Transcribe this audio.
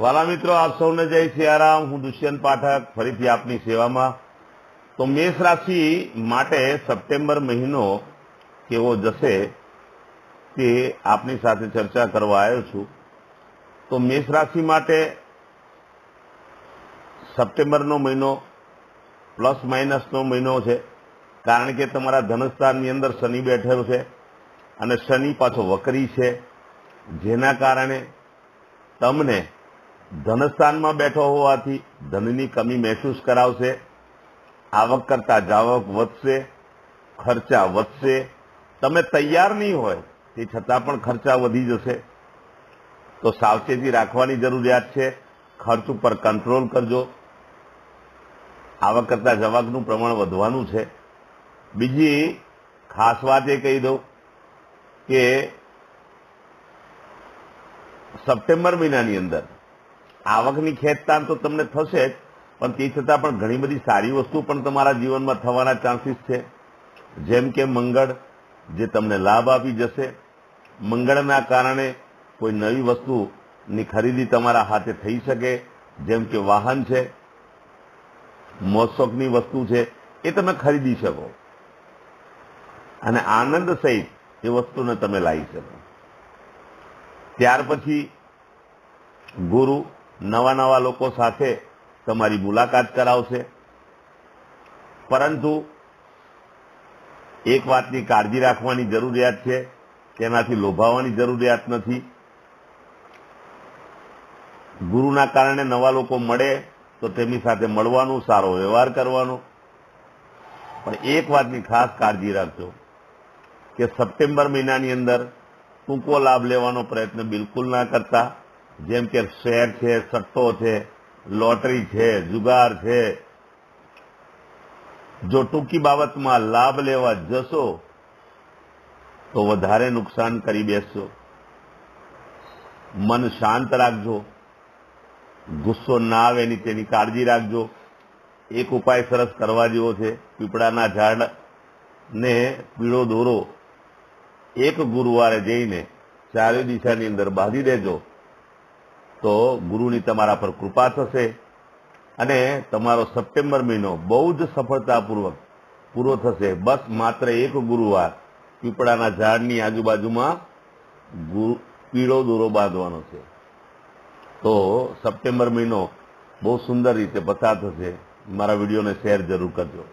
વાલા મિત્રો, આપ સૌને જય સિયારામ. હું દુષ્યંત પાઠક, ફરીથી આપની સેવામાં. તો મેષ રાશિ માટે સપ્ટેમ્બર મહિનો કેવો જશે તે આપની સાથે ચર્ચા કરવા આવ્યો છું. તો મેષ રાશિ માટે સપ્ટેમ્બરનો મહિનો પ્લસ માઇનસનો મહિનો છે, કારણ કે તમારા ધનસ્થાનની અંદર શનિ બેઠેલો છે અને શનિ પાછો વકરી છે. જેના કારણે તમને ધનસ્થાનમાં બેઠો હોવાથી ધનની કમી મહેસૂસ કરાવશે, આવક કરતા જાવક વધશે, ખર્ચા વધશે. તમે તૈયાર નહીં હોય તે છતાં પણ ખર્ચા વધી જશે. તો સાવચેતી રાખવાની જરૂરિયાત છે. ખર્ચ ઉપર કંટ્રોલ કરજો. આવક કરતા જવાકનું પ્રમાણ વધવાનું છે. બીજી ખાસ વાત એ કહી દઉં કે સપ્ટેમ્બર મહિનાની અંદર આવકની ખેંચતાણ તો તમને થશે જ, પણ તે છતાં પણ ઘણી બધી સારી વસ્તુ પણ તમારા જીવનમાં થવાના ચાન્સીસ છે. જેમ કે મંગળ, જે તમને લાભ આપી જશે. મંગળના કારણે કોઈ નવી વસ્તુની ખરીદી તમારા હાથે થઈ શકે, જેમ કે વાહન છે મોજશોખની વસ્તુ છે, એ તમે ખરીદી શકો. અને આનંદ સહિત એ વસ્તુને તમે લાવી શકો. ત્યાર પછી ગુરુ નવા નવા લોકો સાથે તમારી મુલાકાત કરાવશે. પરંતુ એક વાતની કાળજી રાખવાની જરૂરિયાત છે, તેનાથી લોભાવવાની જરૂરિયાત નથી. ગુરુના કારણે નવા લોકો મળે તો તેમની સાથે મળવાનું, સારો વ્યવહાર કરવાનો. પણ એક વાતની ખાસ કાળજી રાખજો કે સપ્ટેમ્બર મહિનાની અંદર ટૂંકો લાભ લેવાનો પ્રયત્ન બિલકુલ ના કરતા. જેમ કે શેર છે, સટ્ટો છે, લોટરી છે, જુગાર છે. જો ટૂંકી બાબતમાં લાભ લેવા જશો, તો વધારે નુકસાન કરી બેસશો. મન શાંત રાખજો. ગુસ્સો ના આવે એની તેની કાળજી રાખજો. એક ઉપાય સરસ કરવા જેવો છે, પીપળાના ઝાડ ને પીળો દોરો. એક ગુરુવારે જઈને ચારે દિશાની અંદર બાંધી દેજો. તો ગુરુની તમારા પર કૃપા થશે અને તમારો સપ્ટેમ્બર મહિનો બહુ જ સફળતાપૂર્વક પૂરો થશે. બસ માત્ર એક ગુરુવાર પીપળાના ઝાડની આજુબાજુમાં પીળો દોરો બાંધવાનો છે. તો સપ્ટેમ્બર મહિનો બહુ સુંદર રીતે પસાર થશે. મારા વિડીયોને શેર જરૂર કરજો.